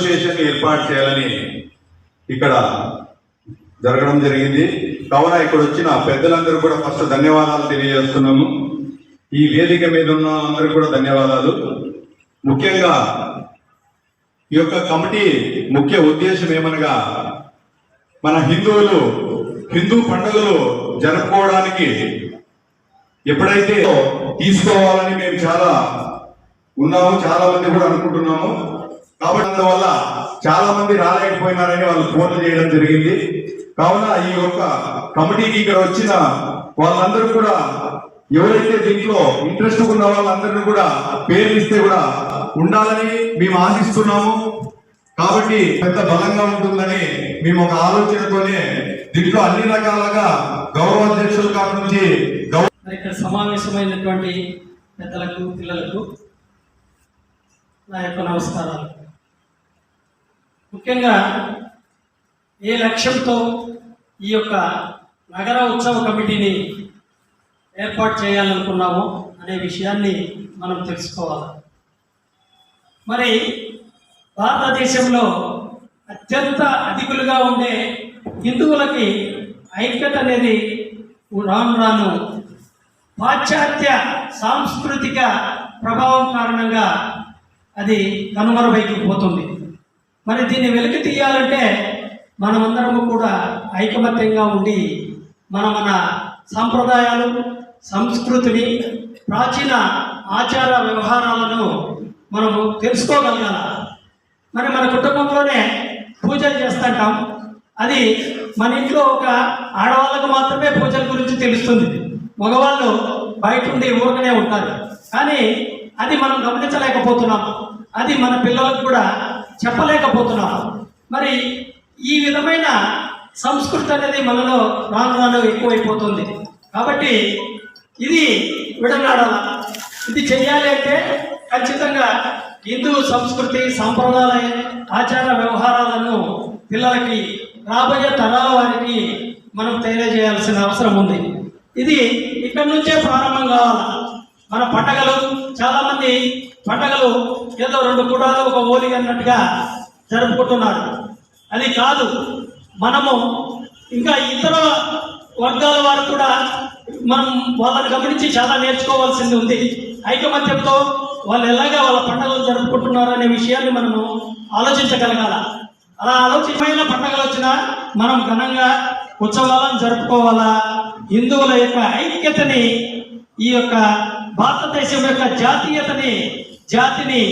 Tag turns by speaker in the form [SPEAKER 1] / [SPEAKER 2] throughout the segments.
[SPEAKER 1] Association ఏర్పాటు చేయాలని ఇక్కడ జరగడం జరిగింది. కావున ఇక్కడ వచ్చిన పెద్దలందరూ కూడా ఫస్ట్ ధన్యవాదాలు తెలియజేస్తున్నాము. ఈ వేదిక మీద ఉన్న అందరూ కూడా ధన్యవాదాలు. ముఖ్యంగా ఈ యొక్క కమిటీ ముఖ్య ఉద్దేశం ఏమనగా మన హిందువులు హిందూ పండుగలు జరుపుకోవడానికి ఎప్పుడైతే తీసుకోవాలని మేము చాలా ఉన్నాము చాలా మంది కూడా అనుకుంటున్నాము. కాబట్టి అందువల్ల చాలా మంది రాలేకపోయినారని వాళ్ళు ఫోన్లు చేయడం జరిగింది. కావున ఈ యొక్క కమిటీకి ఇక్కడ వచ్చిన వాళ్ళందరూ కూడా ఎవరైతే దీంట్లో ఇంట్రెస్ట్ ఉన్న వాళ్ళందరినీ కూడా పేర్లు ఇస్తే కూడా ఉండాలని మేము ఆశిస్తున్నాము. కాబట్టి పెద్ద బలంగా ఉంటుందని మేము ఒక ఆలోచనతోనే దీంట్లో అన్ని రకాలుగా గౌరవాధ్యక్షుల కాడ నుంచి గౌరవ
[SPEAKER 2] ఇక్కడ సమావేశమైనటువంటి పెద్దలకు పిల్లలకు నా యొక్క నమస్కారాలు. ముఖ్యంగా ఏ లక్ష్యంతో ఈ యొక్క నగర ఉత్సవ కమిటీని ఏర్పాటు చేయాలనుకున్నామో అనే విషయాన్ని మనం తెలుసుకోవాలి. మరి భారతదేశంలో అత్యంత అధికులుగా ఉండే హిందువులకి ఐక్యత అనేది రాను రాను పాశ్చాత్య సాంస్కృతిక ప్రభావం కారణంగా అది కనుమరుగైకి పోతుంది మరి దీన్ని వెలికి తీయాలంటే మనమందరము కూడా ఐకమత్యంగా ఉండి మన మన సాంప్రదాయాలు సంస్కృతిని ప్రాచీన ఆచార వ్యవహారాలను మనము తెలుసుకోగలగాల. మరి మన కుటుంబంలోనే పూజలు చేస్తుంటాం. అది మన ఇంట్లో ఒక ఆడవాళ్ళకు మాత్రమే పూజల గురించి తెలుస్తుంది. మగవాళ్ళు బయట ఉండి ఊరకనే ఉంటారు. కానీ అది మనం గమనించలేకపోతున్నాం. అది మన పిల్లలకు కూడా చెప్పలేకపోతున్నాం మరి ఈ విధమైన సంస్కృతి అనేది మనలో రాను రాను ఎక్కువైపోతుంది. కాబట్టి ఇది విడనాడాల. ఇది చేయాలి అంటే ఖచ్చితంగా హిందూ సంస్కృతి సాంప్రదాయ ఆచార వ్యవహారాలను పిల్లలకి రాబోయే తరాల వారికి మనం తెలియజేయాల్సిన అవసరం ఉంది. ఇది ఇక్కడి నుంచే ప్రారంభం కావాలి? మన పండగలు చాలా మంది పండగలు ఏదో రెండు కూడాలు ఒక ఓలి అన్నట్టుగా జరుపుకుంటున్నారు. అది కాదు మనము ఇంకా ఇతర వర్గాల వారు కూడా మనం వాళ్ళని గమనించి చాలా నేర్చుకోవాల్సింది ఉంది. ఐకమత్యంతో వాళ్ళు ఎలాగా వాళ్ళ పండుగలు జరుపుకుంటున్నారు అనే విషయాన్ని మనము ఆలోచించగలగాల. అలా ఆలోచించమైన పండుగలు వచ్చినా మనం ఘనంగా ఉత్సవాలను జరుపుకోవాలా? హిందువుల యొక్క ఐక్యతని ఈ యొక్క భారతదేశం యొక్క జాతీయతని జాతిని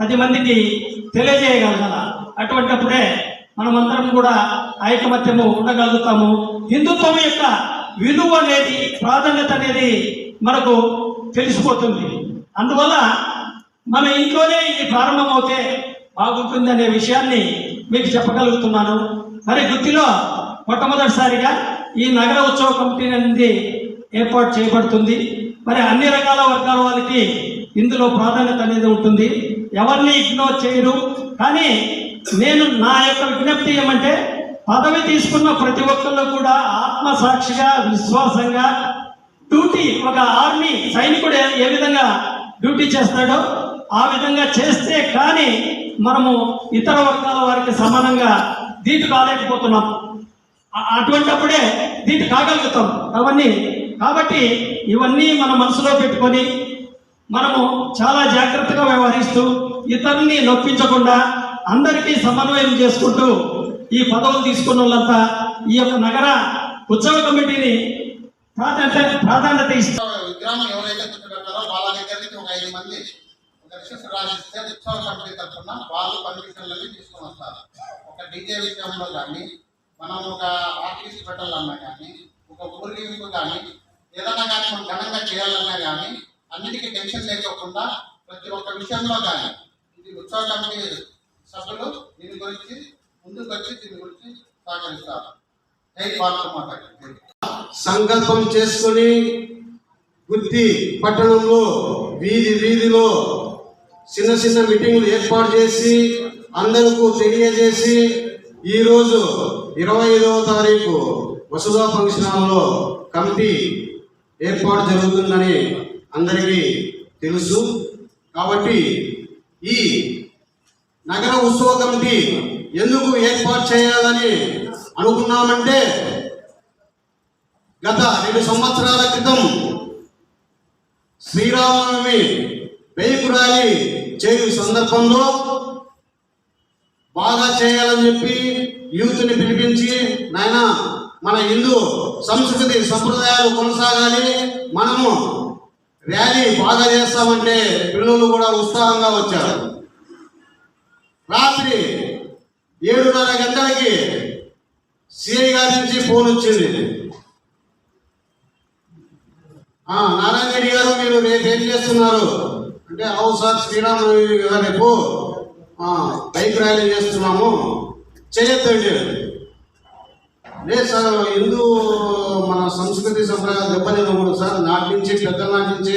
[SPEAKER 2] పది మందికి తెలియజేయగలగాల. అటువంటిప్పుడే మనమందరం కూడా ఐకమత్యము ఉండగలుగుతాము. హిందుత్వం యొక్క విలువ అనేది ప్రాధాన్యత అనేది మనకు తెలిసిపోతుంది. అందువల్ల మన ఇంట్లోనే ఇది ప్రారంభమవుతే బాగుంటుంది అనే విషయాన్ని మీకు చెప్పగలుగుతున్నాను. మరి గుత్తిలో మొట్టమొదటిసారిగా ఈ నగర ఉత్సవ కమిటీ అనేది ఏర్పాటు చేయబడుతుంది. మరి అన్ని రకాల వర్గాల వాళ్ళకి ఇందులో ప్రాధాన్యత అనేది ఉంటుంది. ఎవరిని ఇగ్నోర్ చేయరు. కానీ నేను నా యొక్క విజ్ఞప్తి ఏమంటే పదవి తీసుకున్న ప్రతి ఒక్కళ్ళు కూడా ఆత్మసాక్షిగా విశ్వాసంగా డ్యూటీ ఒక ఆర్మీ సైనికుడు ఏ- ఏ విధంగా డ్యూటీ చేస్తాడో ఆ విధంగా చేస్తే కానీ మనము ఇతర వర్గాల వారికి సమానంగా దీటు కాలేకపోతున్నాం. అటువంటిప్పుడే అటువంటప్పుడే దీటు కాగలుగుతాం. అవన్నీ కాబట్టి ఇవన్నీ మన మనసులో పెట్టుకొని మనము చాలా జాగ్రత్తగా వ్యవహరిస్తూ ఇతరుల్ని నొప్పించకుండా అందరికీ సమన్వయం చేసుకుంటూ ఈ పదవులు తీసుకున్న వాళ్ళంతా ఈ యొక్క నగర ఉత్సవ కమిటీని ప్రాధాన్యత ప్రాధాన్యత ఇస్తారు
[SPEAKER 3] విగ్రహం ఎవరైతే కూర్చోబెట్టారో వాళ్ళ దగ్గర నుంచి ఒక ఐదు మంది ఒక రిజిస్టర్ రాసిస్తే ఉత్సవ కమిటీ తరఫున వాళ్ళు పర్మిషన్లని తీసుకొని వస్తారు. ఒక డీజే విషయంలో కానీ మనం ఒక ఆర్టిస్ట్ పెట్టాలన్నా కానీ ఒక ఊరికి కానీ ఏదన్నా కానీ మనం ఘనంగా చేయాలన్నా కానీ అన్నిటికీ టెన్షన్ లేకోకుండా ప్రతి ఒక్క విషయంలో కానీ ఇది ఉత్సవ కమిటీ సభ్యులు దీని గురించి ముందుకు వచ్చి దీని గురించి సహకరిస్తారు.
[SPEAKER 4] సంకల్పం చేసుకొని గుత్తి పట్టణంలో వీధి వీధిలో చిన్న చిన్న మీటింగులు ఏర్పాటు చేసి అందరికీ తెలియజేసి ఈరోజు ఇరవై ఐదవ తారీఖు వసుధా ఫంక్షన్ హాల్లో కమిటీ ఏర్పాటు జరుగుతుందని అందరికీ తెలుసు. కాబట్టి ఈ నగర ఉత్సవ కమిటీ ఎందుకు ఏర్పాటు చేయాలని అనుకున్నామంటే గత రెండు సంవత్సరాల క్రితం శ్రీరామనవమి బైక్ ర్యాలీ చేయు సందర్భంలో బాగా చేయాలని చెప్పి యూత్ని పిలిపించి నాయన మన హిందూ సంస్కృతి సంప్రదాయాలు కొనసాగాలి. మనము ర్యాలీ బాగా చేస్తామంటే పిల్లలు కూడా ఉత్సాహంగా వచ్చారు. రాత్రి ఏడున్నర గంటలకి సిఐ గారి నుంచి ఫోన్ వచ్చింది. నారాయణ రెడ్డి గారు మీరు రేపు ఏం చేస్తున్నారు? అంటే అవు సార్ శ్రీరామనవమి రేపు? బైక్ ర్యాలీ చేస్తున్నాము. చేయొద్దండి. లేదు సార్ హిందూ మన సంస్కృతి సంప్రదాయం సంప్రదాయాలు దెబ్బతినకూడదు సార్. నాటి నుంచి పెద్దల నాటి నుంచి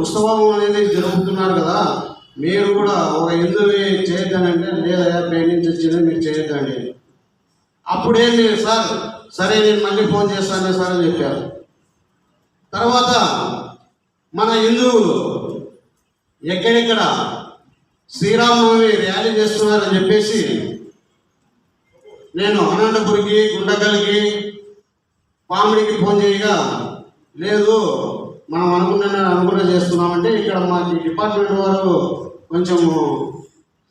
[SPEAKER 4] ఉత్సవం అనేది జరుపుతున్నారు కదా. మీరు కూడా ఒక హిందువి చేయొద్దానంటే లేదా పేరు నుంచి వచ్చింది మీరు చేయొద్దండి. అప్పుడేం లేదు సార్? సరే నేను మళ్ళీ ఫోన్ చేస్తాను సార్ అని చెప్పారు. తర్వాత మన హిందువులు ఎక్కడెక్కడ శ్రీరామనవమి ర్యాలీ చేస్తున్నారని చెప్పేసి నేను అనంతపురికి గుండకల్కి పామిడికి ఫోన్ చేయగా లేదు మనం అనుకున్న అనుకున్న చేస్తున్నామంటే ఇక్కడ మాకు డిపార్ట్మెంట్ వారు కొంచెం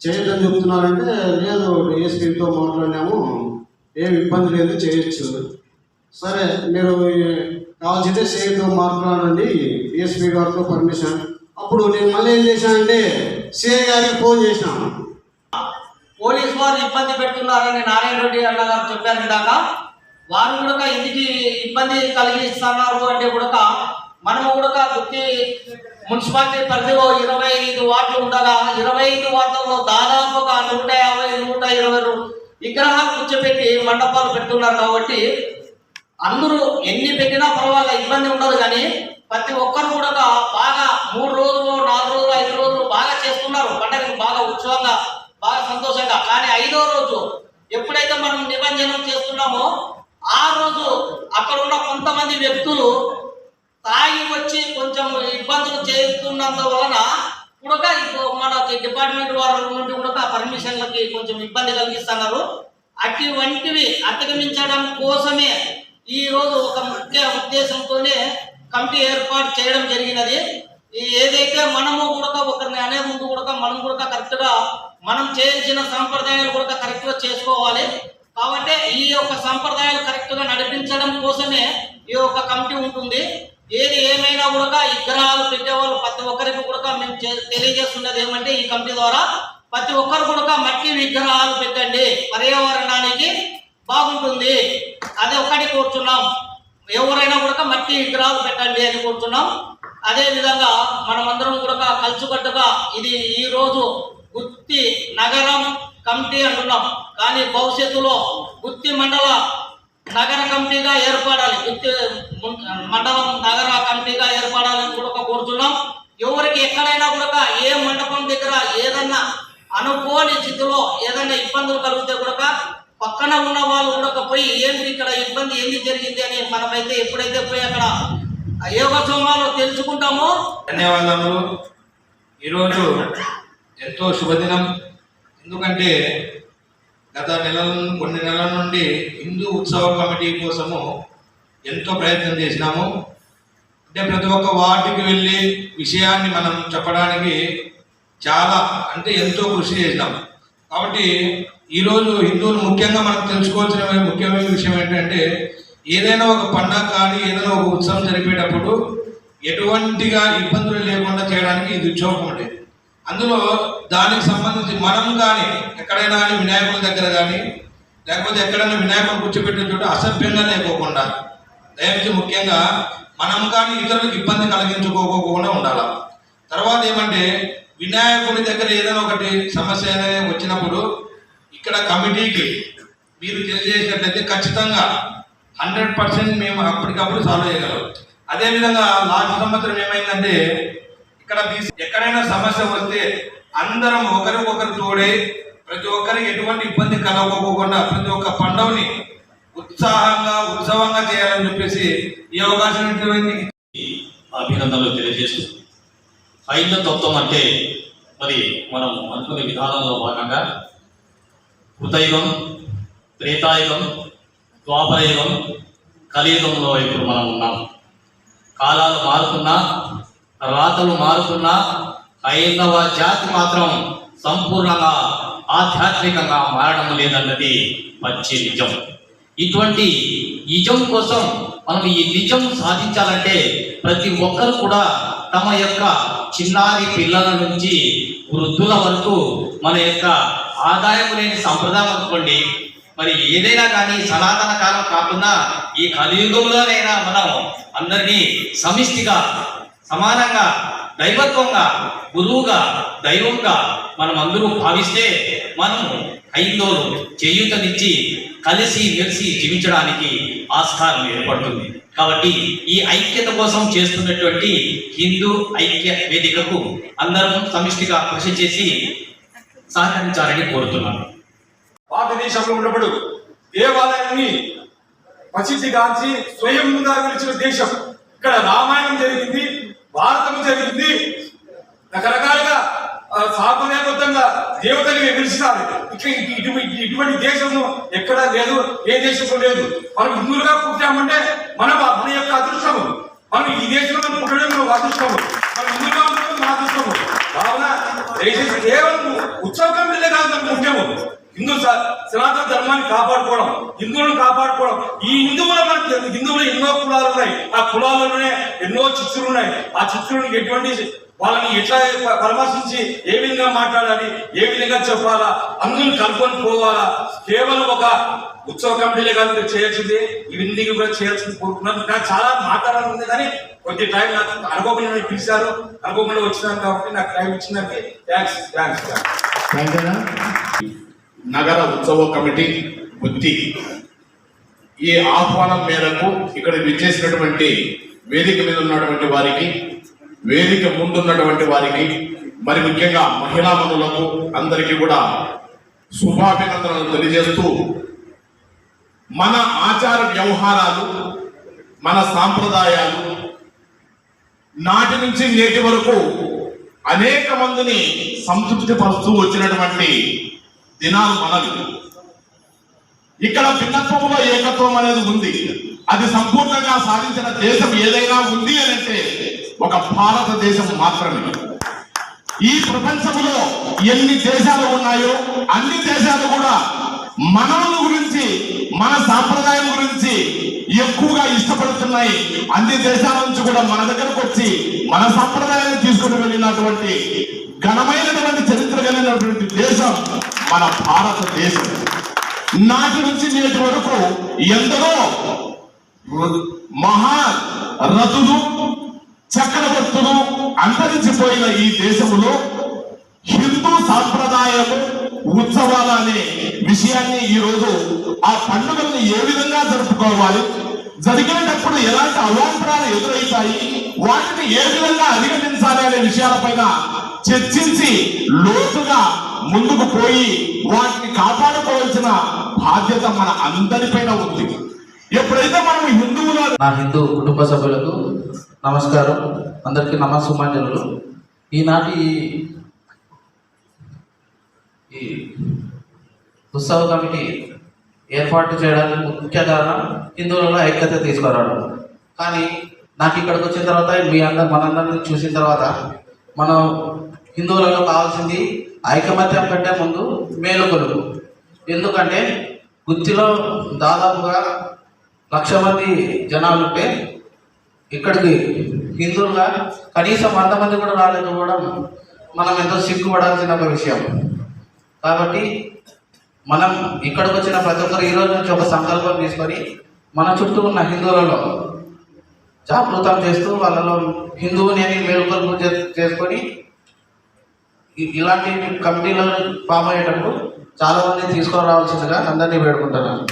[SPEAKER 4] చేయొద్దని చెప్తున్నారంటే లేదు డిఎస్పీతో మాట్లాడినాము ఏం ఇబ్బంది లేదు చేయొచ్చు. సరే మీరు కావాల్సింటే సిఐతో మాట్లాడండి డిఎస్పీ గారితో పర్మిషన్. అప్పుడు నేను మళ్ళీ ఏం చేశానంటే సిఐ గారికి ఫోన్ చేసినాను.
[SPEAKER 5] పోలీస్ వారు ఇబ్బంది పెడుతున్నారని నారాయణ రెడ్డి అన్న గారు చెప్పారు ఇందాక. వారు కూడా ఇంటికి ఇబ్బంది కలిగిస్తున్నారు అంటే కూడా మనము కూడా గుర్తి మున్సిపాలిటీ పరిధిలో ఇరవై ఐదు వార్డులు ఉండగా ఇరవై ఐదు వార్డుల్లో దాదాపుగా నూట యాభై నూట ఇరవై విగ్రహాలు కూర్చోబెట్టి మండపాలు పెడుతున్నారు కాబట్టి అందరూ ఎన్ని పెట్టినా పర్వాలేదు ఇబ్బంది ఉండదు కానీ ప్రతి ఒక్కరు కూడా బాగా మూడు రోజులు నాలుగు రోజులు ఐదు రోజులు బాగా చేస్తున్నారు. పండగను బాగా ఉత్సవంగా బాగా సంతోషంగా. కానీ ఐదో రోజు ఎప్పుడైతే మనం నిబంధనం చేస్తున్నామో ఆ రోజు అక్కడ ఉన్న కొంతమంది వ్యక్తులు తాగి వచ్చి కొంచెం ఇబ్బందులు చేస్తున్నందువలన కూడా ఇప్పుడు మనకి డిపార్ట్మెంట్ వారి నుండి కూడా పర్మిషన్లకి కొంచెం ఇబ్బంది కలిగిస్తున్నారు. అటువంటివి అతిగమించడం కోసమే ఈ రోజు ఒక ముఖ్య ఉద్దేశంతోనే కమిటీ ఏర్పాటు చేయడం జరిగినది. ఈ ఏదైతే మనము కూడా ఒకరిని అనే ముందు కూడా మనం కూడా కరెక్ట్గా మనం చేయాల్సిన సాంప్రదాయాలు కూడా కరెక్ట్గా చేసుకోవాలి. కాబట్టి ఈ యొక్క సాంప్రదాయాలు కరెక్ట్గా నడిపించడం కోసమే ఈ యొక్క కమిటీ ఉంటుంది. ఏది ఏమైనా కూడా విగ్రహాలు పెట్టేవాళ్ళు ప్రతి ఒక్కరికి కూడా మేము తెలియజేస్తున్నది ఏమంటే ఈ కమిటీ ద్వారా ప్రతి ఒక్కరు కూడా మట్టి విగ్రహాలు పెట్టండి. పర్యావరణానికి బాగుంటుంది. అది ఒకటి కోరుతున్నాం ఎవరైనా కూడా మట్టి విగ్రహాలు పెట్టండి అని కోరుతున్నాం అదేవిధంగా మనమందరం కూడా కలుసుకట్టుగా ఇది ఈ రోజు గుత్తి నగరం కమిటీ అంటున్నాం కానీ భవిష్యత్తులో గుత్తి మండల నగర కమిటీగా ఏర్పడాలి. గుత్తి మండలం నగర కమిటీగా ఏర్పడాలని కూడా కోరుతున్నాం. ఎవరికి ఎక్కడైనా కూడా ఏ మండపం దగ్గర ఏదన్నా అనుకోని స్థితిలో ఏదైనా ఇబ్బందులు కలిగితే కూడా పక్కన ఉన్న వాళ్ళు కూడా పోయి ఏంటి ఇక్కడ ఇబ్బంది ఏంది జరిగింది అని మనమైతే ఎప్పుడైతే పోయి అక్కడ యోగ సోమాలు తెలుసుకుంటామో
[SPEAKER 6] ధన్యవాదాలు ఈరోజు ఎంతో శుభదినం. ఎందుకంటే గత నెలల కొన్ని నెలల నుండి హిందూ ఉత్సవ కమిటీ కోసము ఎంతో ప్రయత్నం చేసినాము. అంటే ప్రతి ఒక్క వార్డుకి వెళ్ళి విషయాన్ని మనం చెప్పడానికి చాలా అంటే ఎంతో కృషి చేసినాం. కాబట్టి ఈరోజు హిందువులు ముఖ్యంగా మనం తెలుసుకోవాల్సిన ముఖ్యమైన విషయం ఏంటంటే ఏదైనా ఒక పండగ కానీ ఏదైనా ఒక ఉత్సవం జరిపేటప్పుడు ఎటువంటిగా ఇబ్బందులు లేకుండా చేయడానికి ఇది ఉద్యోగం ఉండేది. అందులో దానికి సంబంధించి మనం కానీ ఎక్కడైనా కానీ వినాయకుల దగ్గర కానీ లేకపోతే ఎక్కడైనా వినాయకుడు కూర్చోబెట్టిన చోట అసభ్యంగా లేకోకుండా దయచేసి ముఖ్యంగా మనం కానీ ఇతరులకు ఇబ్బంది కలిగించుకోకుండా ఉండాలి. తర్వాత ఏమంటే వినాయకుడి దగ్గర ఏదైనా ఒకటి సమస్య ఏదైనా వచ్చినప్పుడు ఇక్కడ కమిటీకి మీరు తెలియజేసినట్లయితే ఖచ్చితంగా హండ్రెడ్ పర్సెంట్ మేము అప్పటికప్పుడు సాల్వ్ చేయగలం. అదేవిధంగా లాస్ట్ సంవత్సరం ఏమైందంటే ఇక్కడ తీసి ఎక్కడైనా సమస్య వస్తే అందరం ఒకరికొకరు తోడే ప్రతి ఒక్కరికి ఎటువంటి ఇబ్బంది కలగకోకుండా ప్రతి ఒక్క పండుగని ఉత్సాహంగా ఉత్సవంగా చేయాలని చెప్పేసి ఈ అవకాశం
[SPEAKER 7] అభినందనలు తెలియజేస్తూ హైంద తత్వం అంటే
[SPEAKER 8] మరి మనం అనుకునే విధానంలో భాగంగా కృతయుగం త్రేతాయుగం ద్వాపరయుగం కలియుగంలో ఇప్పుడు మనం ఉన్నాం. కాలాలు మారుతున్నా రాతలు మారుతున్నా హైందవ జాతి మాత్రం సంపూర్ణంగా ఆధ్యాత్మికంగా మారడం లేదన్నది పచ్చి నిజం. ఇటువంటి నిజం కోసం మనం ఈ నిజం సాధించాలంటే ప్రతి ఒక్కరు కూడా తమ యొక్క చిన్నారి పిల్లల నుంచి వృద్ధుల వరకు మన యొక్క ఆదాయం లేని సంప్రదాయం అనుకోండి. మరి ఏదైనా కానీ సనాతన కాలం కాకుండా ఈ కలియుగంలోనైనా మనం అందరినీ సమిష్టిగా సమానంగా దైవత్వంగా గురువుగా దైవంగా మనం అందరూ భావిస్తే మనం ఐదోలు చేయూతనిచ్చి కలిసి మెలిసి జీవించడానికి ఆస్కారం ఏర్పడుతుంది. కాబట్టి ఈ ఐక్యత కోసం చేస్తున్నటువంటి హిందూ ఐక్య వేదికకు అందరం సమిష్టిగా కృషి చేసి సహకరించాలని కోరుతున్నాను.
[SPEAKER 9] భారతదేశంలో ఉన్నప్పుడు దేవాలయాన్ని ప్రసిద్ధిగాంచి స్వయంగా నిలిచిన దేశం. ఇక్కడ రామాయణం జరిగింది. భారతం జరిగింది. రకరకాలుగా సాంప్రదాయబద్ధంగా దేవతలు పిలిచినారు ఇక్కడ ఇటువంటి ఇటువంటి దేశము ఎక్కడా లేదు ఏ దేశము లేదు. మనం హిందువులుగా పుట్టామంటే మన మన యొక్క అదృష్టము. మనం ఈ దేశంలో పుట్టడం మన అదృష్టము. మనం హిందువుగా ఉండడం మన అదృష్టము. కావున దయచేసి కేవలం ఉత్సవం కాదు హిందూ సనాతన ధర్మాన్ని కాపాడుకోవడం హిందువులను కాపాడుకోవడం. ఈ హిందువుల మనకి హిందువులు ఎన్నో కులాలు ఉన్నాయి. ఆ కులాలలోనే ఎన్నో చిత్తులు ఉన్నాయి. ఆ చిత్తులను ఎటువంటి వాళ్ళని ఎట్లా పరామర్శించి ఏ విధంగా మాట్లాడాలి ఏ విధంగా చెప్పాలా అందరూ కలుపుకొని పోవాలా? కేవలం ఒక ఉత్సవ కమిటీలే కాదు మీరు చేయాల్సింది. ఇవన్నీ కూడా చేయాల్సింది కోరుకున్నాను నాకు చాలా మాట్లాడాలని ఉంది కానీ కొద్ది టైం నాకు అనుకోకుండా పిలిచారు. అనుకోకుండా వచ్చినాను కాబట్టి నాకు టైం ఇచ్చినందుకు. థ్యాంక్స్. థ్యాంక్స్.
[SPEAKER 10] నగర ఉత్సవ కమిటీ బుద్ధి ఈ ఆహ్వానం మేరకు ఇక్కడ విచ్చేసినటువంటి వేదిక మీద ఉన్నటువంటి వారికి వేదిక ముందున్నటువంటి వారికి మరి ముఖ్యంగా మహిళా మనులకు అందరికీ కూడా శుభాభినందనలు తెలియజేస్తూ మన ఆచార వ్యవహారాలు మన సాంప్రదాయాలు నాటి నుంచి నేటి వరకు అనేక మందిని సంతృప్తి పరుస్తూ వచ్చినటువంటి దినాలు మనవి. ఇక్కడ భిన్నత్వంలో ఏకత్వం అనేది ఉంది. అది సంపూర్ణంగా సాధించిన దేశం ఏదైనా ఉంది అని అంటే ఒక భారతదేశం మాత్రమే. ఈ ప్రపంచంలో ఎన్ని దేశాలు ఉన్నాయో అన్ని దేశాలు కూడా మనవుల గురించి మన సాంప్రదాయం గురించి ఎక్కువగా ఇష్టపడుతున్నాయి. అన్ని దేశాల నుంచి కూడా మన దగ్గరకు వచ్చి మన సాంప్రదాయాన్ని తీసుకుని వెళ్ళినటువంటి ఘనమైనటువంటి చరిత్ర కలిగినటువంటి దేశం మన భారతదేశం. నాటి నుంచి నేటి వరకు ఎందరో మహా రథులు చక్రవర్తులు అంతరించిపోయిన ఈ దేశంలో హిందూ సాంప్రదాయము ఉత్సవాలు అనే విషయాన్ని ఈరోజు ఆ పండుగల్ని ఏ విధంగా జరుపుకోవాలి జరిగినప్పుడు ఎలాంటి అవాంతరాలు ఎదురవుతాయి వాటిని ఏ విధంగా అధిగమించాలి అనే విషయాలపైన చర్చించి లోతుగా ముందుకు పోయి వాటిని కాపాడుకోవాల్సిన బాధ్యత మన అందరిపైన ఉంది. ఎప్పుడైతే మనం హిందువుల
[SPEAKER 11] నా హిందూ కుటుంబ సభ్యులకు నమస్కారం. అందరికీ నమస్సుమాంజనులు. ఈనాటి ఈ ఉత్సవ కమిటీ ఏర్పాటు చేయడానికి ముఖ్య కారణం హిందువులలో ఐక్యత తీసుకురావడం. కానీ నాకు ఇక్కడికి వచ్చిన తర్వాత మీ అందరు మనందరిని చూసిన తర్వాత మనం హిందువులలో కావాల్సింది ఐకమత్యం కంటే ముందు మేలుకొలుపు. ఎందుకంటే గుత్తిలో దాదాపుగా లక్ష మంది జనాలు ఉంటే ఇక్కడికి హిందువులుగా కనీసం వంద మంది కూడా రాలేకపోవడం మనం ఎంతో సిగ్గుపడాల్సిన ఒక విషయం. కాబట్టి మనం ఇక్కడికి వచ్చిన ప్రతి ఒక్కరు ఈ రోజు నుంచి ఒక సంకల్పం తీసుకొని మన చుట్టూ ఉన్న హిందువులలో జాగృతం చేస్తూ వాళ్ళలో హిందువుని అని మేలుకొల్పు చేసుకొని ఇలాంటి కమిటీలో ఫామ్ అయ్యేటప్పుడు చాలా మంది తీసుకురావాల్సిందిగా అందరినీ వేడుకుంటున్నాను.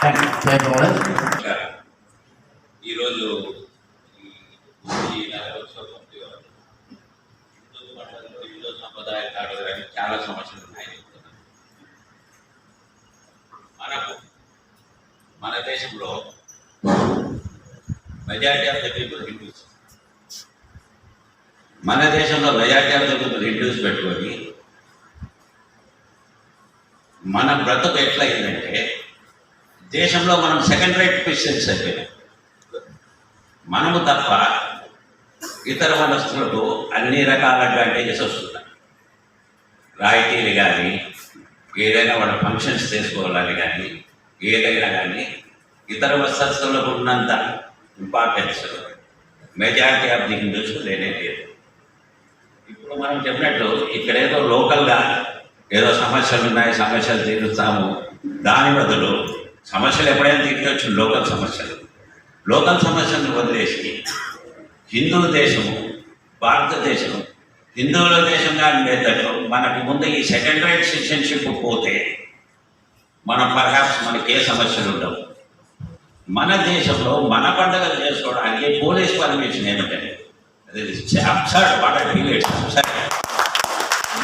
[SPEAKER 11] Thank you thank you madam
[SPEAKER 8] ఈరోజు ఈ నగరోత్సవ కమిటీ వారు హిందూ పండుగలు, హిందూ సంప్రదాయాలు కావడానికి చాలా సమస్యలు ఉన్నాయి మనకు మన దేశంలో majority of the people Hindus
[SPEAKER 7] మన దేశంలో మెజార్టీ ఆఫ్ ద హిందూస్ పెట్టుకొని మన బ్రతుకు ఎట్లయిందంటే దేశంలో మనం సెకండ్ రైట్ క్వశ్చన్స్ అయితే మనము తప్ప ఇతర వనస్తులకు అన్ని రకాల అడ్వాంటేజెస్ వస్తున్నాయి రాయితీలు కానీ ఏదైనా వాళ్ళ ఫంక్షన్స్ చేసుకోవాలని కానీ ఏదైనా కానీ ఇతర వసతులకు ఉన్నంత importance majority of the Hindus లేనే లేదు. ఇప్పుడు మనం చెప్పినట్టు ఇక్కడ ఏదో లోకల్గా ఏదో సమస్యలు ఉన్నాయి సమస్యలు తీరుస్తాము. దాని బదులు సమస్యలు ఎప్పుడైనా తీర్చవచ్చు? లోకల్ సమస్యలు. లోకల్ సమస్యలను వదిలేసి హిందూ దేశము భారతదేశం హిందువుల దేశంగా ఉండేటట్టు మనకి ముందు ఈ సెకండ్ రైట్ సిటిజన్షిప్ పోతే మనం పర్హాప్స్ మనకి ఏ సమస్యలు ఉండవు. మన దేశంలో మన పండుగలు చేసుకోవడానికి పోలీస్ పర్మిషన్ ఏమిటండి అది అబ్సర్డ్ వాట్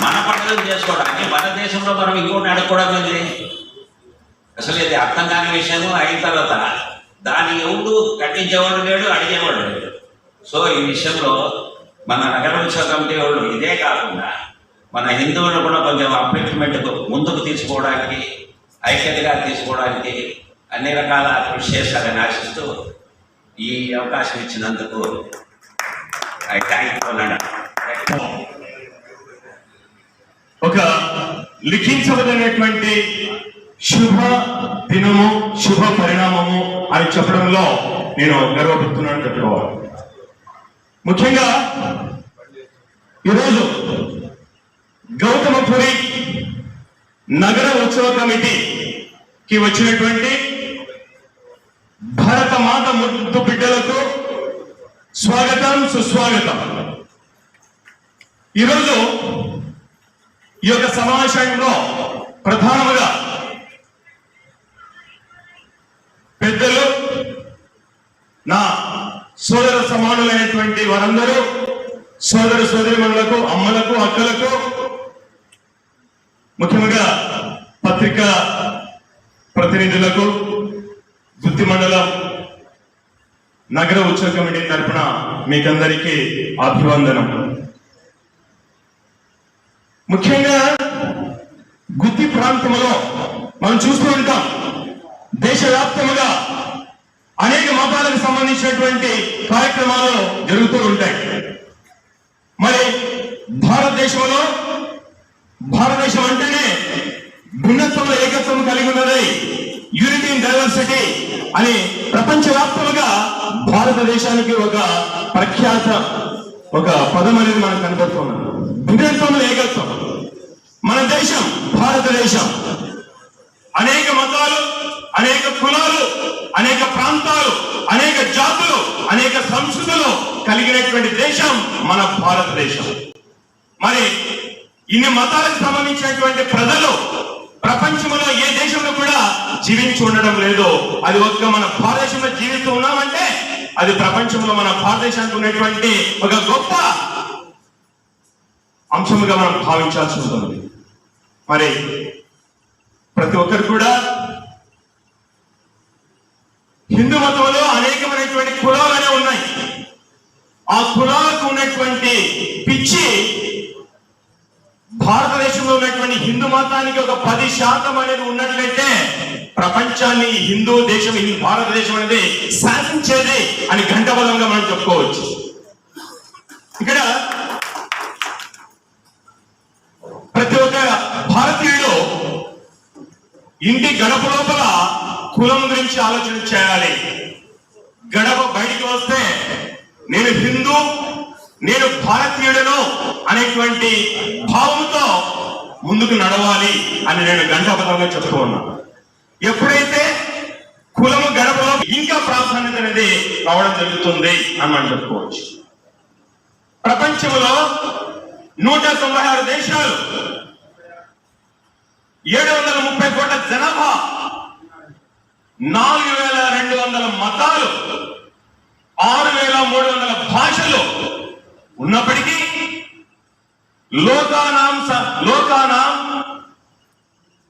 [SPEAKER 7] మన పండుగలు చేసుకోవడానికి మన దేశంలో మనం ఇంకోటి అడగకూడదు అసలు ఇది అర్థం కాని విషయము అయిన తర్వాత దాన్ని ఎవడు కట్టించేవాడు లేడు అడిగేవాడు లేడు. సో ఈ విషయంలో మన నగరం కమిటీ వాళ్ళు ఇదే కాకుండా మన హిందువులు కూడా కొంచెం అప్లిట్మెంట్ ముందుకు తీసుకోవడానికి ఐక్యతగా తీసుకోవడానికి అన్ని రకాల కృషి చేశారని ఆశిస్తూ ఈ అవకాశం ఇచ్చినందుకు ఐ థ్యాంక్ యూ
[SPEAKER 12] ఒక లిఖించబడినటువంటి శుభ దినము శుభ పరిణామము అని చెప్పడంలో నేను గర్వపడుతున్నాను చెప్పుకోవాలి. ముఖ్యంగా ఈరోజు గౌతమపురి నగర ఉత్సవ కమిటీకి వచ్చినటువంటి భారత మాత ముద్దు బిడ్డలకు స్వాగతం సుస్వాగతం. ఈరోజు ఈ యొక్క సమావేశంలో ప్రధానముగా సోదర వారందరూ సోదర సోదరిమణులకు అమ్మలకు అక్కలకు ముఖ్యంగా పత్రికా ప్రతినిధులకు వృత్తి మండలం నగర ఉత్సవ కమిటీ తరఫున మీకందరికీ అభివందనం. ముఖ్యంగా గుత్తి ప్రాంతంలో మనం చూస్తూ ఉంటాం దేశవ్యాప్తముగా అనేక మతాలకు సంబంధించినటువంటి కార్యక్రమాలు జరుగుతూ ఉంటాయి. మరి భారతదేశంలో భారతదేశం అంటేనే భిన్నత్వంలో ఏకత్వం కలిగి ఉన్నది యూనిటీ ఇన్ డైవర్సిటీ అని ప్రపంచవ్యాప్తంగా భారతదేశానికి ఒక ప్రఖ్యాత ఒక పదం అనేది మనకు కనబడుతున్నది. భిన్నత్వంలో ఏకత్వం. మన దేశం భారతదేశం. అనేక మతాలు అనేక కులాలు అనేక ప్రాంతాలు అనేక జాతులు అనేక సంస్కృతులు కలిగినటువంటి దేశం మన భారతదేశం. మరి ఇన్ని మతాలకు సంబంధించినటువంటి ప్రజలు ప్రపంచంలో ఏ దేశంలో కూడా జీవించి ఉండడం లేదు. అది ఒక్క మన భారతదేశంలో జీవిస్తూ ఉన్నామంటే అది ప్రపంచంలో మన భారతదేశానికి ఉన్నటువంటి ఒక గొప్ప అంశముగా మనం భావించాల్సి ఉంటుంది. మరి ప్రతి ఒక్కరు కూడా హిందూ మతంలో అనేకమైనటువంటి కులాలు అనేవి ఉన్నాయి. ఆ కులాలకు ఉన్నటువంటి పిచ్చి భారతదేశంలో ఉన్నటువంటి హిందూ మతానికి ఒక పది శాతం అనేది ఉన్నట్లయితే ప్రపంచాన్ని హిందూ దేశం ఈ భారతదేశం అనేది శాసించేది అని ఘంటబలంగా మనం చెప్పుకోవచ్చు. ఇక్కడ ప్రతి ఒక్క భారతీయుడు ఇంటి గడప లోపల కులం గురించి ఆలోచన చేయాలి. గడప బయటికి వస్తే నేను హిందూ నేను భారతీయుడను అనేటువంటి భావంతో ముందుకు నడవాలి అని నేను గంటాపదంగా చెప్తూ ఉన్నాను ఎప్పుడైతే కులం గడపలో ఇంకా ప్రాధాన్యత అనేది రావడం జరుగుతుంది అని మనం చెప్పుకోవచ్చు. ప్రపంచంలో నూట తొంభై ఆరు దేశాలు ఏడు వందల ముప్పై కోట్ల జనాభా నాలుగు వేల రెండు వందల మతాలు ఆరు వేల మూడు వందల భాషలు ఉన్నప్పటికీ లోకానాం లోకానాం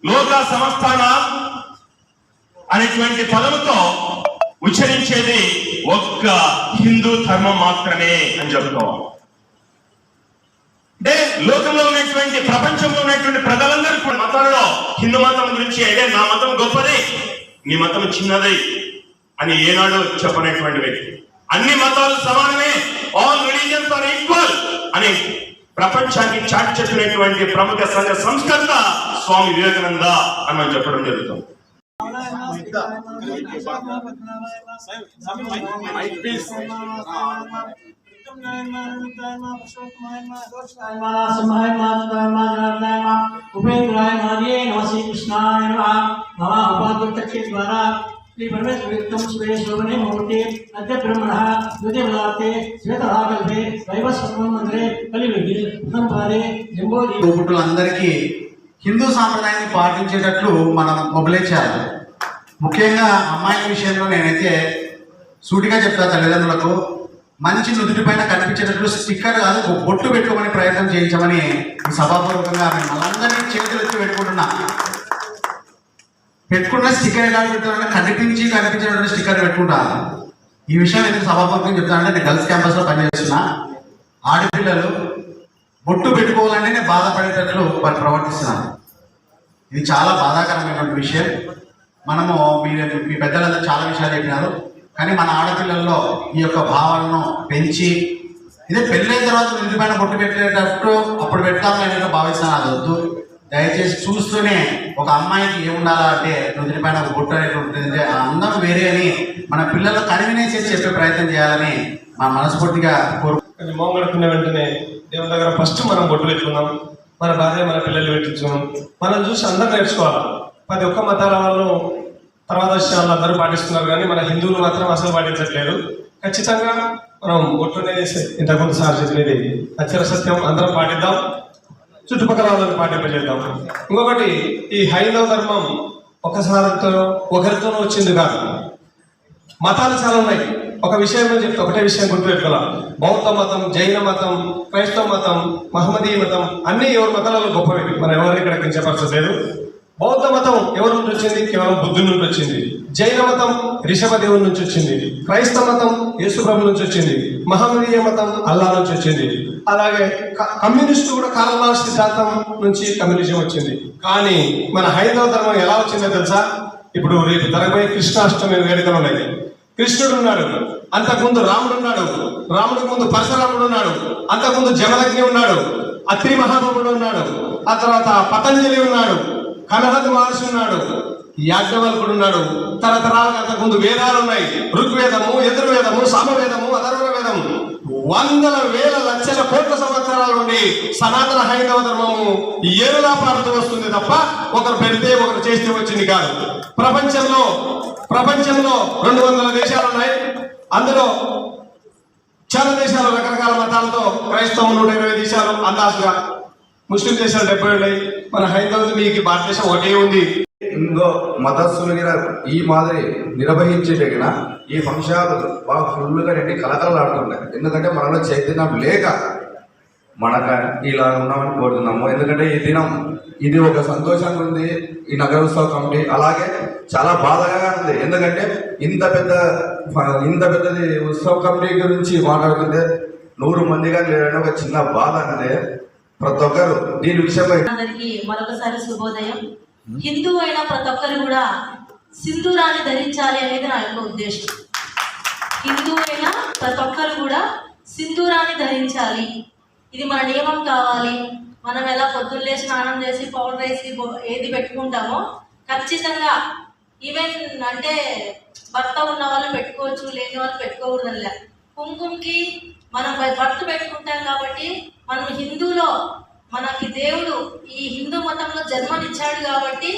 [SPEAKER 12] లోక సంస్థానం అనేటువంటి పదముతో ఉచ్చరించేది ఒక్క హిందూ ధర్మం మాత్రమే అని చెప్పుకోవాలి. అంటే లోకంలో ఉన్నటువంటి ప్రపంచంలో ఉన్నటువంటి ప్రజలందరూ కూడా మతాలలో హిందూ మతం గురించి అయితే నా మతం గొప్పది. నీ మతం చిన్నదై అని ఏనాడు చెప్పనటువంటి వ్యక్తి. అన్ని మతాలు సమానమే. ఆల్ రిలీజియన్స్ ఆర్ ఈక్వల్ అని ప్రపంచానికి చాటి చెప్పినటువంటి ప్రముఖ సంఘ సంస్కర్త స్వామి వివేకానంద అని మనం చెప్పడం జరుగుతుంది.
[SPEAKER 13] ఉపేంద్రాయ మాదియే నమ శ్రీ కృష్ణాయ నమ మమ ఉపాధ్యక్ష ద్వారా శ్రీ పరమేశ్వర యుక్తం శ్రీ శోభనే మూర్తి అద్య బ్రహ్మణ ద్వితీయ పదార్థే శ్వేతరాకల్పే వైవస్వం మందిరే కలియుగి ప్రథమ పాదే
[SPEAKER 14] హిందూ సాంప్రదాయాన్ని పాటించేటట్లు మనం మొబిలైజ్ చేయాలి. ముఖ్యంగా అమ్మాయిల విషయంలో నేనైతే సూటిగా చెప్తా తల్లిదండ్రులకు మంచి నుదుటి పైన కనిపించేటట్లు స్టిక్కర్ కాదు బొట్టు పెట్టుకోమని ప్రయత్నం చేయించమని సభాపూర్వకంగా మేము మనందరినీ చేతులు ఎత్తి పెట్టుకుంటున్నా. పెట్టుకున్న స్టిక్కర్ ఎలా పెడుతున్నా కనిపించి కనిపించేటటువంటి స్టిక్కర్ పెట్టుకుంటా. ఈ విషయం ఎందుకు సభాపూర్వకంగా చెప్తానంటే నేను గర్ల్స్ క్యాంపస్లో పనిచేస్తున్నా. ఆడపిల్లలు బొట్టు పెట్టుకోవాలంటే నేను బాధపడేటట్లు వారు ప్రవర్తిస్తున్నాను ఇది చాలా బాధాకరమైనటువంటి విషయం. మనము మీరు మీ పెద్దలందరూ చాలా విషయాలు చెప్పినారు. కానీ మన ఆడపిల్లల్లో ఈ యొక్క భావనను పెంచి ఇదే పెళ్ళైన తర్వాత ఇంటి పైన బొట్టు పెట్టేటప్పుడు అప్పుడు పెడతాము అనేది భావిస్తాను అది వద్దు. దయచేసి చూస్తూనే ఒక అమ్మాయికి ఏముండాలా అంటే నుదిరి పైన ఒక బొట్టు అనేది ఉంటుంది ఆ అందం వేరే అని మన పిల్లలు కన్వీనియన్స్ చేసి చెప్పే ప్రయత్నం చేయాలని మా మనస్ఫూర్తిగా కోరు
[SPEAKER 15] కొంచెం మోంగడుకున్న వెంటనే దేవుని దగ్గర ఫస్ట్ మనం బొట్టు పెట్టుకున్నాం మన భార్య మన పిల్లలు పెట్టించుకున్నాం మనం చూసి అందరూ నేర్చుకోవాలి. ప్రతి ఒక్క మతాల వాళ్ళు తర్వాత విషయాలు అందరూ పాటిస్తున్నారు కానీ మన హిందువులు మాత్రం అసలు పాటించట్లేదు. ఖచ్చితంగా మనం బొట్టునే ఇంతకుముందు సార్ చెప్పినది అక్షర సత్యం అందరం పాటిద్దాం చుట్టుపక్కల వాళ్ళని పాటింపజేద్దాం. ఇంకొకటి ఈ హైందవ ధర్మం ఒకసారితో ఒకరితోనూ వచ్చింది కాదు. మతాలు చాలా ఉన్నాయి. ఒక విషయం చెప్తే ఒకటే విషయం గుర్తుపెట్టుకోవాలి. బౌద్ధ మతం జైన మతం క్రైస్తవ మతం మహమ్మదీయ మతం అన్ని ఎవరి మతాలలో గొప్పవి. మనం ఎవరిని ఇక్కడ కించపరచలేదు బౌద్ధ మతం ఎవరి నుంచి వచ్చింది? కేవలం బుద్ధుడి నుండి వచ్చింది. జైన మతం రిషభ దేవుడి నుంచి వచ్చింది. క్రైస్తవ మతం యేసుప్రభు నుంచి వచ్చింది. మహమ్మదీయ మతం అల్లా నుంచి వచ్చింది. అలాగే క- కమ్యూనిస్టు కూడా కారణ సిద్ధాంతం నుంచి కమ్యూనిజం వచ్చింది. కానీ మన హైందవ ధర్మం ఎలా వచ్చిందో తెలుసా? ఇప్పుడు రేపు జరగబోయే కృష్ణాష్టమి వేడుకలు ఉన్నాయి. కృష్ణుడు ఉన్నాడు. అంతకుముందు రాముడు ఉన్నాడు. రాముడికి ముందు పరశురాముడు ఉన్నాడు. అంతకుముందు జమలగ్ని ఉన్నాడు. అత్రి మహాబాబుడు ఉన్నాడు. ఆ తర్వాత పతంజలి ఉన్నాడు. కనహద్ మహర్షి ఉన్నాడు యాజ్ఞవల్కుడు ఉన్నాడు తరతరాలకు అంతకుముందు వేదాలు ఉన్నాయి. ఋగ్వేదము యజుర్వేదము సామవేదము అధర్వ వేదము వందల వేల లక్షల కోట్ల సంవత్సరాల నుండి సనాతన హైందవ ధర్మము ఏరులా పారుతూ వస్తుంది తప్ప ఒకరు పెడితే ఒకరు చేస్తే వచ్చింది కాదు. ప్రపంచంలో ప్రపంచంలో రెండు వందల దేశాలు ఉన్నాయి. అందులో చాలా దేశాలు రకరకాల మతాలతో క్రైస్తవం నూట ఇరవై దేశాలు అందాజుగా ముస్లిం దేశాలు డెబ్బై ఉన్నాయి మన హైదరాబాద్ మీకు భారతదేశం ఒకటే ఉంది.
[SPEAKER 16] ఇంకో మతస్థులు ఈ మాదిరి నిర్వహించేటగిన ఈ ఫంక్షన్లు బాగా ఫుల్గా రెండు కలకలలాడుతుంటాయి ఎందుకంటే మనలో చైతన్యం లేక మనక ఇలా ఉన్నామని కోరుతున్నాము. ఎందుకంటే ఈ దినం ఇది ఒక సంతోషంగా ఉంది. ఈ నగర ఉత్సవ కమిటీ అలాగే చాలా బాధగా ఉంది. ఎందుకంటే ఇంత పెద్ద ఇంత పెద్దది ఉత్సవ కమిటీ గురించి మాట్లాడుతుంటే నూరు మందిగా లేడని ఒక చిన్న బాధ అనేది ప్రతి ఒక్కరు దీని విషయమై
[SPEAKER 17] మరొకసారి శుభోదయం. హిందూ అయిన ప్రతి ఒక్కరు కూడా సింధూరాన్ని ధరించాలి అనేది నా యొక్క ఉద్దేశం. హిందూ అయినా ప్రతి ఒక్కరు కూడా సింధూరాన్ని ధరించాలి. ఇది మన నియమం కావాలి. మనం ఎలా పొద్దున్నే స్నానం చేసి పౌడర్ వేసి ఏది పెట్టుకుంటామో ఖచ్చితంగా ఈవెన్ అంటే భర్త ఉన్న వాళ్ళు పెట్టుకోవచ్చు లేని వాళ్ళు పెట్టుకోకూడదులే. కుంకుమకి మనం భర్త పెట్టుకుంటాం కాబట్టి మనం హిందూలో మనకి దేవుడు ఈ హిందూ మతంలో జన్మనిచ్చాడు కాబట్టి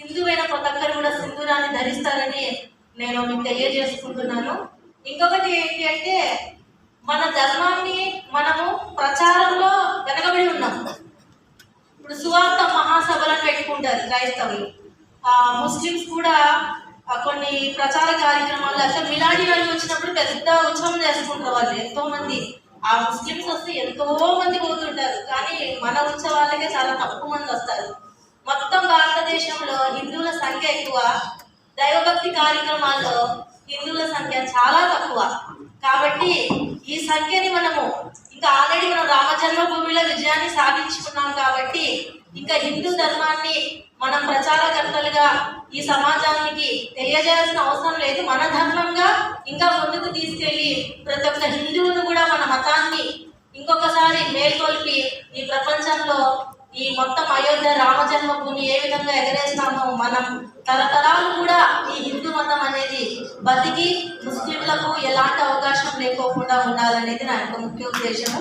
[SPEAKER 17] హిందువైన ప్రతి ఒక్కరు కూడా సింధూరాన్ని ధరిస్తారని నేను మీకు తెలియజేసుకుంటున్నాను. ఇంకొకటి ఏంటి అంటే మన ధర్మాన్ని మనము ప్రచారంలో వెనకబడి ఉన్నాం. ఇప్పుడు సువార్త మహాసభలను పెట్టుకుంటారు క్రైస్తవులు. ముస్లిమ్స్ కూడా కొన్ని ప్రచార కార్యక్రమాలు అట్లా మిలాడి వాళ్ళు వచ్చినప్పుడు పెద్ద ఉత్సవం చేసుకుంటారు వాళ్ళు ఎంతో మంది ఆ ముస్లిమ్స్ వస్తే ఎంతో మంది పోతుంటారు. కానీ మన ఉత్సవాలకే చాలా తక్కువ మంది వస్తారు. మొత్తం భారతదేశంలో హిందువుల సంఖ్య ఎక్కువ. దైవభక్తి కార్యక్రమాల్లో హిందువుల సంఖ్య చాలా తక్కువ. కాబట్టి ఈ సంఖ్యని మనము ఇంకా ఆల్రెడీ మనం రామజన్మభూమిలో విజయాన్ని సాధించుకున్నాం కాబట్టి ఇంకా హిందూ ధర్మాన్ని మనం ప్రచారకర్తలుగా ఈ సమాజానికి తెలియజేయాల్సిన అవసరం లేదు. మన ధర్మంగా ఇంకా ముందుకు తీసుకెళ్ళి ప్రతి ఒక్క హిందువును కూడా మన మతాన్ని ఇంకొకసారి మేల్కొల్పి ఈ ప్రపంచంలో ఈ మొత్తం అయోధ్య రామజన్మభూమి ఏ విధంగా ఎగరేస్తామో మనం తరతరాలు కూడా ఈ హిందూ మతం అనేది బతికి ముస్లింలకు ఎలాంటి అవకాశం లేకోకుండా ఉండాలనేది నా యొక్క ముఖ్య ఉద్దేశము.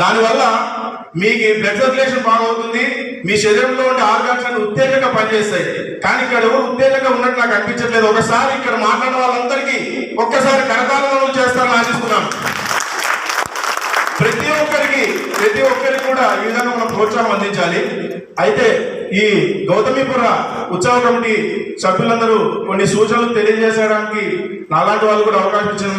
[SPEAKER 18] దానివల్ల మీకు బ్లడ్ సర్క్యులేషన్ బాగవుతుంది మీ శరీరంలో ఉండే ఆర్గాన్స్ అన్ని ఉత్తేజంగా పనిచేస్తాయి. కానీ ఇక్కడ ఎవరు ఉత్తేజంగా ఉన్నట్టు నాకు అనిపించట్లేదు. ఒకసారి ఇక్కడ మాట్లాడిన వాళ్ళందరికీ ఒక్కసారి కరతాళనలు చేస్తారని ఆశిస్తున్నాను. ప్రతి ఒక్కరికి ప్రతి ఒక్కరికి కూడా ఈ విధంగా మనం ప్రోత్సాహం అందించాలి. అయితే ఈ గౌతమిపుర ఉత్సవ కమిటీ సభ్యులందరూ కొన్ని సూచనలు తెలియజేసడానికి నాలాంటి వాళ్ళు కూడా అవకాశం ఇచ్చిన